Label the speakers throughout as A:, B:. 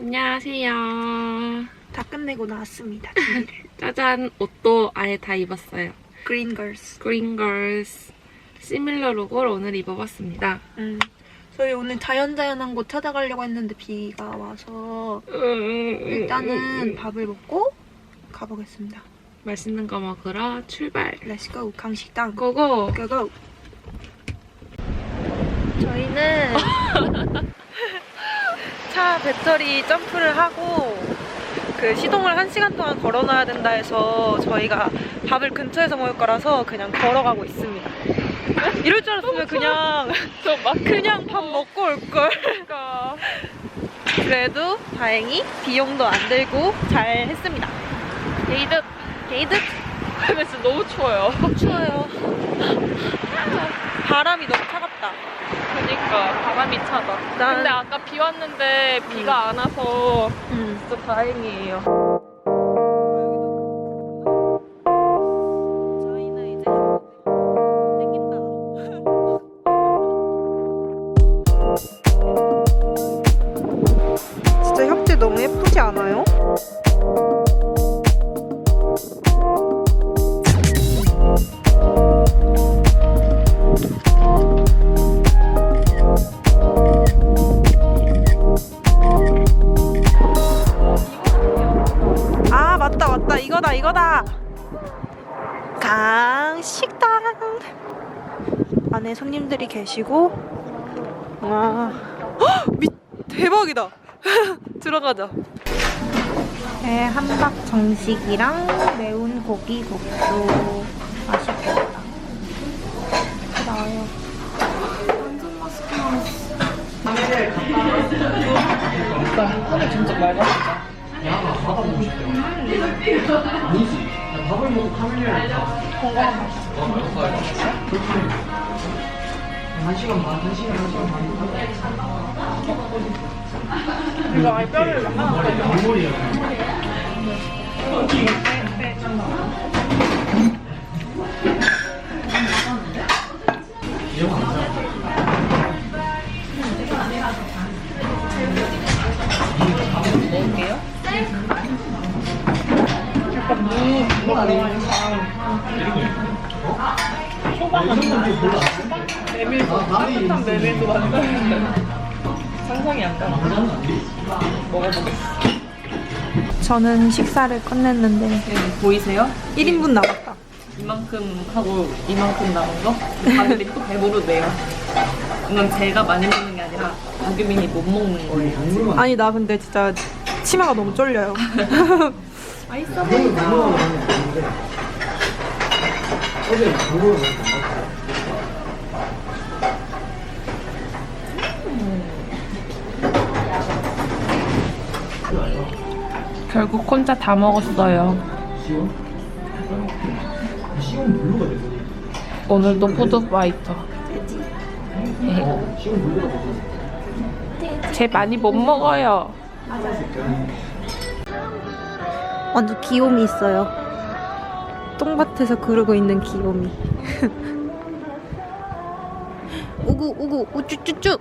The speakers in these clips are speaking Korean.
A: 안녕하세요.
B: 다 끝내고 나왔습니다.
A: 짜잔 옷도 아예 다 입었어요.
B: 그린 걸스.
A: 그린걸스 시밀러 룩을 오늘 입어봤습니다.
B: 음. 저희 오늘 자연자연한 곳 찾아가려고 했는데 비가 와서 일단은 밥을 먹고 가보겠습니다.
A: 맛있는 거 먹으러 출발.
B: 렛츠고 강식당
A: 고고.
B: 고고. 저희는 차 배터리 점프를 하고 그 시동을 한 시간 동안 걸어놔야 된다 해서 저희가 밥을 근처에서 먹을 거라서 그냥 걸어가고 있습니다. 이럴 줄 알았으면 그냥 그냥 밥 먹고 올 걸. 그래도 다행히 비용도 안 들고 잘 했습니다.
A: 게이득.
B: 게이드
A: 근데 진짜 너무 추워요.
B: 추워요. 바람이 너무 차갑다.
A: 그러니까 바람이 차다.
B: 난-
A: 근데 아까 비 왔는데 비가 안 와서
B: 음.
A: 진짜 다행이에요.
B: 계시고 와. 헉, 미, 대박이다. 들어가자. 네, 한박 정식이랑 매운 고기 국수. 맛있겠다. 나와요. 완전 맛있게 나왔어 이거 아예 뼈를 하나
A: 따뜻한
B: 저는 식사를 끝냈는데
A: 보이세요?
B: 1인분 남았다
A: 이만큼 하고 이만큼 남은 거? 다들이 또 배부르대요. 이건 제가 많이 먹는 게 아니라 박유민이 못 먹는 거예요.
B: 아니 나 근데 진짜 치마가 너무 쫄려요
A: 맛있어 보인다. 결국 혼자 다 먹었어요. 오늘도 푸드파이터. 제 많이 못 먹어요.
B: 완전 귀요미 있어요 똥밭에서 그러고 있는 귀요미 우구 우구 우쭈쭈쭈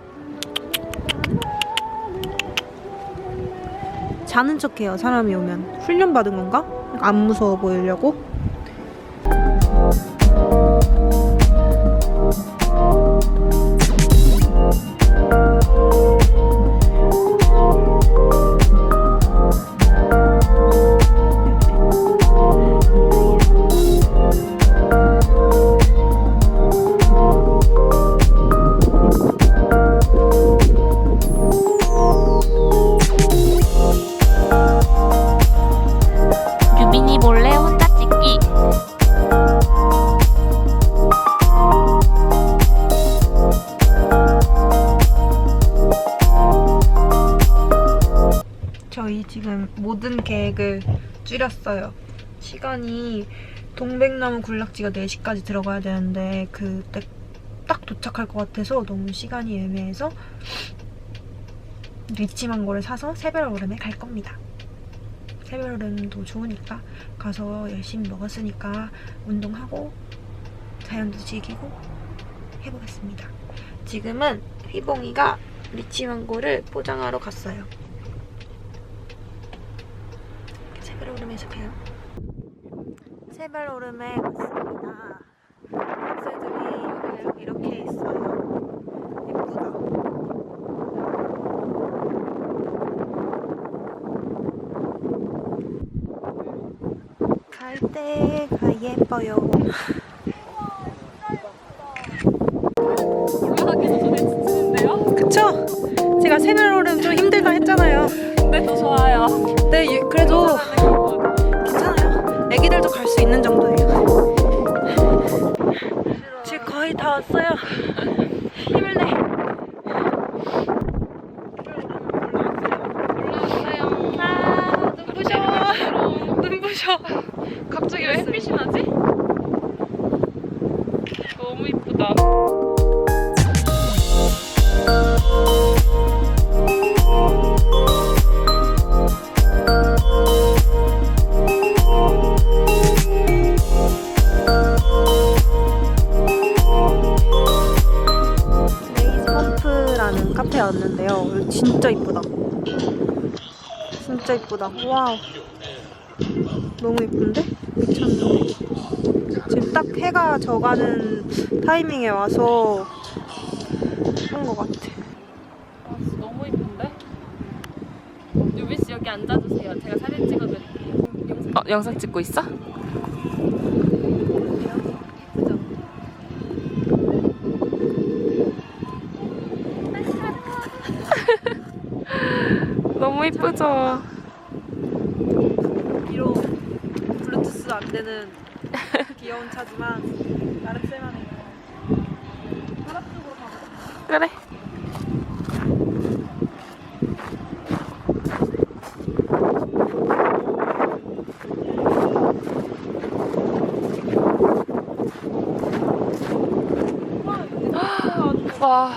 B: 자는 척해요 사람이 오면 훈련 받은 건가? 안 무서워 보이려고 줄였어요. 시간이 동백나무 군락지가 4시까지 들어가야 되는데 그때 딱 도착할 것 같아서 너무 시간이 애매해서 리치망고를 사서 새별오름에 갈 겁니다. 새별오름도 좋으니까 가서 열심히 먹었으니까 운동하고 자연도 즐기고 해보겠습니다. 지금은 휘봉이가 리치망고를 포장하러 갔어요. 새별오름에서 봬요. 새별오름에 왔습니다. 학생들이 이렇게 있어요. 예쁘다. 갈 때가 예뻐요. 그쵸? 제가 새별오름 좀 힘들다 했잖아요.
A: 근데 더 좋아요.
B: 네, 예, 그래도. 애기들도 갈 수 있는 정도예요. 지금 거의 다 왔어요. 힘을 내. 아, 눈부셔. 눈부셔.
A: 갑자기 왜 햇빛이 나지?
B: 진짜 이쁘다. 진짜 이쁘다. 와우. 너무 이쁜데? 미쳤는데? 지금 딱 해가 져가는 타이밍에 와서 예쁜 것 같아.
A: 아, 진짜 너무 이쁜데? 유비 씨 여기 앉아주세요. 제가 사진 찍어드릴게요. 어, 영상 찍고 있어? 이쁘죠?
B: 비록 블루투스 안 되는 귀여운 차지만 나름 쓸만해요. 바람 쪽으로 가보자.
A: 그래. 와.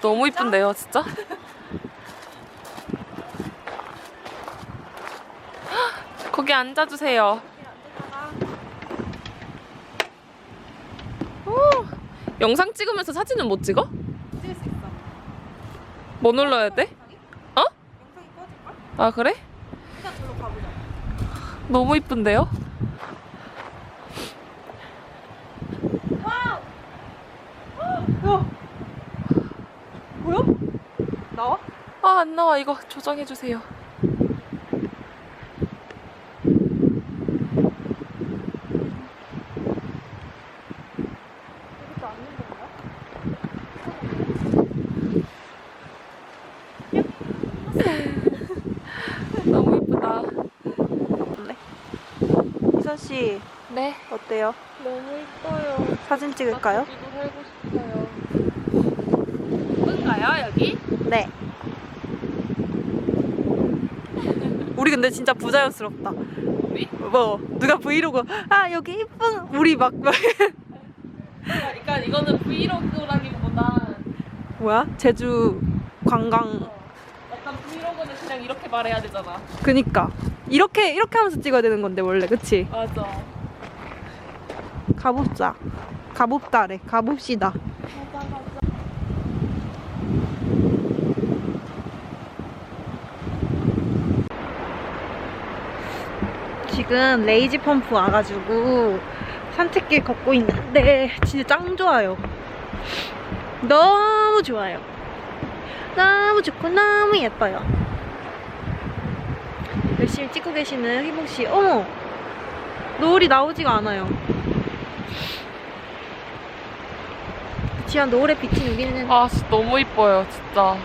A: 너무 이쁜데요, 진짜? 거기 앉아주세요. 오, 영상 찍으면서 사진은 못 찍어?
B: 찍을 수 있어.
A: 뭐 눌러야 돼? 어?
B: 영상이 꺼질걸?
A: 아 그래?
B: 일단 저로 가보자.
A: 너무 이쁜데요?
B: 야! 뭐야? 나와?
A: 아 안 나와 이거 조정해 주세요.
B: 여기도 앉는 건가?
A: 너무 이쁘다.
B: 희선 씨
A: 네.
B: 어때요?
A: 너무 이뻐요.
B: 사진 찍을까요?
A: 여기도 살고 싶어요. 이쁜가요 여기?
B: 네. 우리 근데 진짜 부자연스럽다.
A: 우리?
B: 뭐 누가 브이로그 아 여기 이쁜 우리 막, 막
A: 그러니까 이거는 브이로그라기보다
B: 뭐야 제주 관광
A: 약간 브이로그는 그냥 이렇게 말해야 되잖아.
B: 그니까 이렇게 이렇게 하면서 찍어야 되는 건데 원래 그치?
A: 맞아.
B: 가봅자 가봅다래 가봅시다.
A: 맞아 맞아.
B: 지금 레이지 펌프 와가지고 산책길 걷고 있는데 진짜 짱 좋아요. 너무 좋아요. 너무 좋고 너무 예뻐요. 열심히 찍고 계시는 희봉 씨, 어머, 노을이 나오지가 않아요. 지한 노을에 비친 여기는
A: 아 진짜 너무 이뻐요 진짜.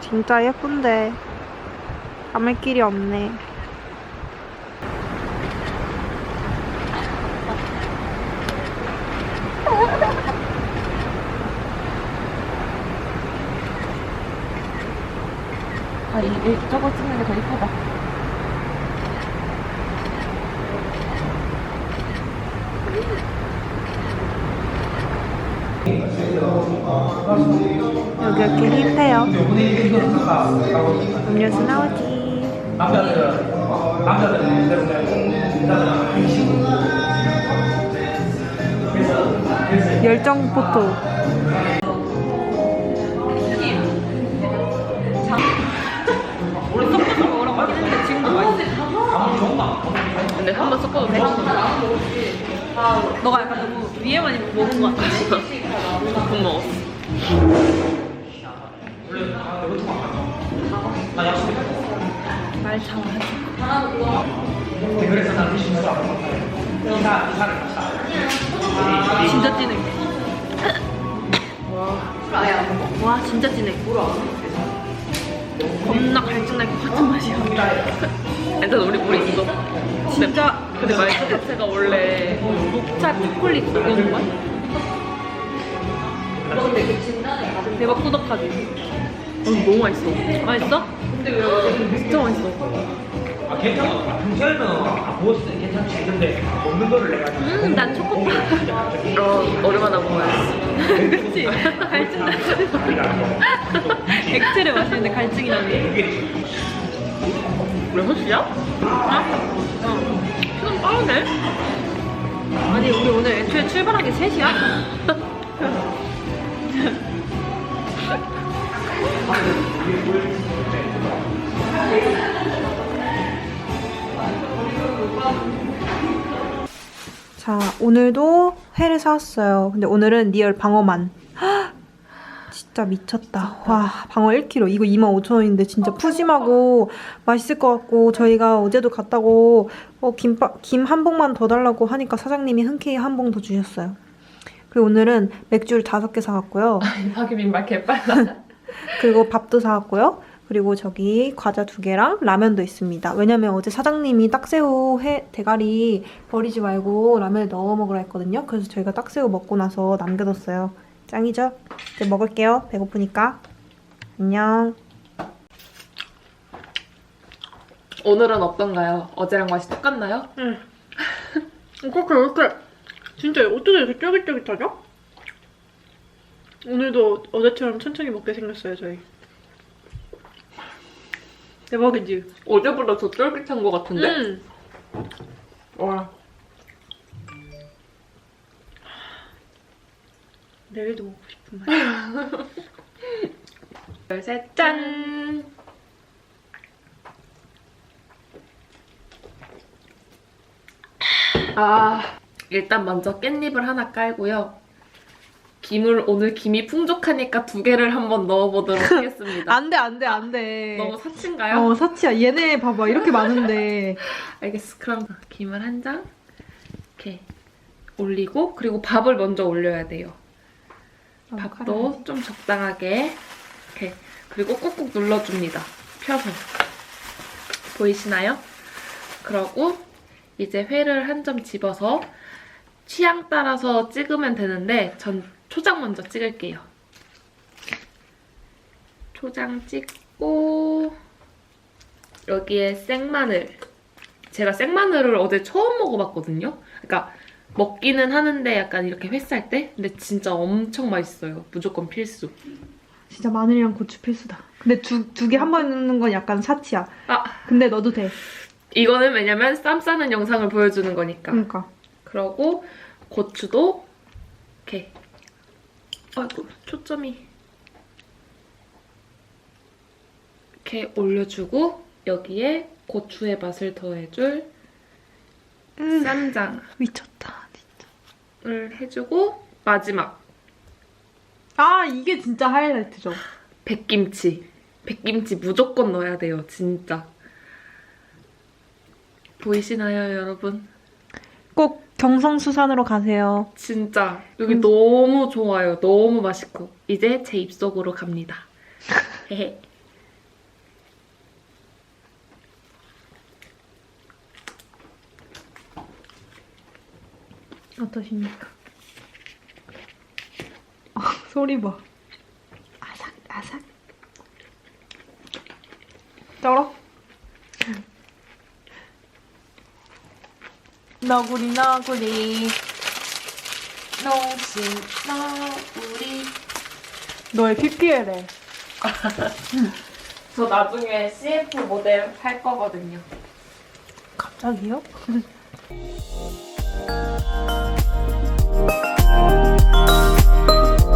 B: 진짜 예쁜데 담을 길이 없네.
A: 아 이, 이 저거 찍는 게 더 이쁘다.
B: 여기 이렇게 힙해요. 음료수 나오지. 열정 포토.
A: 근데 한 번 섞어도 돼?
B: 너가 약간 너무 위에만 먹은 것 같아.
A: 못 먹었어.
B: 말차 진짜 진해. 와 진짜 진해. 겁나 갈증 날 것 같은 맛이야.
A: 일단 우리 물 있어.
B: 진짜
A: 근데 말차 자체가 원래
B: 녹차 초콜릿 이런 맛. 대박 꾸덕하지.
A: 어, 너무 맛있어.
B: 맛있어?
A: 진짜 맛있어.
C: 아 괜찮아. 평소에는 아, 때 괜찮지. 근데 먹는 거를 내가
B: 음, 난 초코파.
A: 어, 얼마나 먹어야지.
B: 그치? 갈증 나는 액체를 마시는데 갈증이 나네.
A: 왜?
B: 어?
A: 시간 빠르네?
B: 아니, 우리 오늘 애초에 출발한 게 3시야? 자, 오늘도 회를 사왔어요. 근데 오늘은 리얼 방어만. 헉, 진짜 미쳤다. 와, 방어 1kg. 이거 25,000원인데 진짜 푸짐하고 맛있을 것 같고 저희가 어제도 갔다고 어, 김밥, 김 한 봉만 더 달라고 하니까 사장님이 흔쾌히 한 봉 더 주셨어요. 그리고 오늘은 맥주를 다섯 개 사왔고요.
A: 박유민 말 개빨라.
B: 그리고 밥도 사왔고요. 그리고 저기 과자 두 개랑 라면도 있습니다. 왜냐면 어제 사장님이 딱새우 회 대가리 버리지 말고 라면에 넣어 먹으라 했거든요. 그래서 저희가 딱새우 먹고 나서 남겨뒀어요. 짱이죠? 이제 먹을게요. 배고프니까. 안녕.
A: 오늘은 어떤가요? 어제랑 맛이 똑같나요?
B: 응. 그렇게 이렇게 진짜 어떻게 이렇게 쫄깃쫄깃하죠? 오늘도 어제처럼 천천히 먹게 생겼어요 저희. 대박이지?
A: 어제보다 더 쫄깃한 것 같은데?
B: 응.
A: 와.
B: 내일도 먹고 싶은 맛.
A: 둘, 셋, 짠! 아, 일단 먼저 깻잎을 하나 깔고요. 김을 오늘 김이 풍족하니까 두 개를 한번 넣어보도록 하겠습니다.
B: 안 돼 안 돼 안 돼.
A: 너무 사치인가요?
B: 어 사치야 얘네 봐봐 이렇게 많은데.
A: 알겠어. 그럼 김을 한 장 이렇게 올리고 그리고 밥을 먼저 올려야 돼요.
B: 어,
A: 밥도 좀 적당하게 이렇게 그리고 꾹꾹 눌러줍니다. 펴서 보이시나요? 그러고 이제 회를 한 점 집어서 취향 따라서 찍으면 되는데 전 초장 먼저 찍을게요. 초장 찍고 여기에 생마늘 제가 생마늘을 어제 처음 먹어봤거든요. 그러니까 먹기는 하는데 약간 이렇게 회쌀 때? 근데 진짜 엄청 맛있어요. 무조건 필수.
B: 진짜 마늘이랑 고추 필수다. 근데 두 두 개 한 번 넣는 건 약간 사치야.
A: 아,
B: 근데 넣어도 돼.
A: 이거는 왜냐면 쌈 싸는 영상을 보여주는 거니까.
B: 그러니까.
A: 그러고 고추도 아이고 초점이 이렇게 올려주고 여기에 고추의 맛을 더해줄
B: 음,
A: 쌈장을
B: 미쳤다. 진짜.
A: 해주고 마지막
B: 아 이게 진짜 하이라이트죠.
A: 백김치. 백김치 무조건 넣어야 돼요, 진짜. 보이시나요, 여러분?
B: 꼭 경성수산으로 가세요.
A: 진짜 여기 너무 좋아요. 너무 맛있고 이제 제 입속으로 갑니다.
B: 어떠십니까? 아, 소리 봐. 아삭 아삭. 쩔어? 너구리 너구리
A: 농심 너구리
B: 너의 PPL에
A: 저 나중에 CF 모델 할 거거든요.
B: 갑자기요?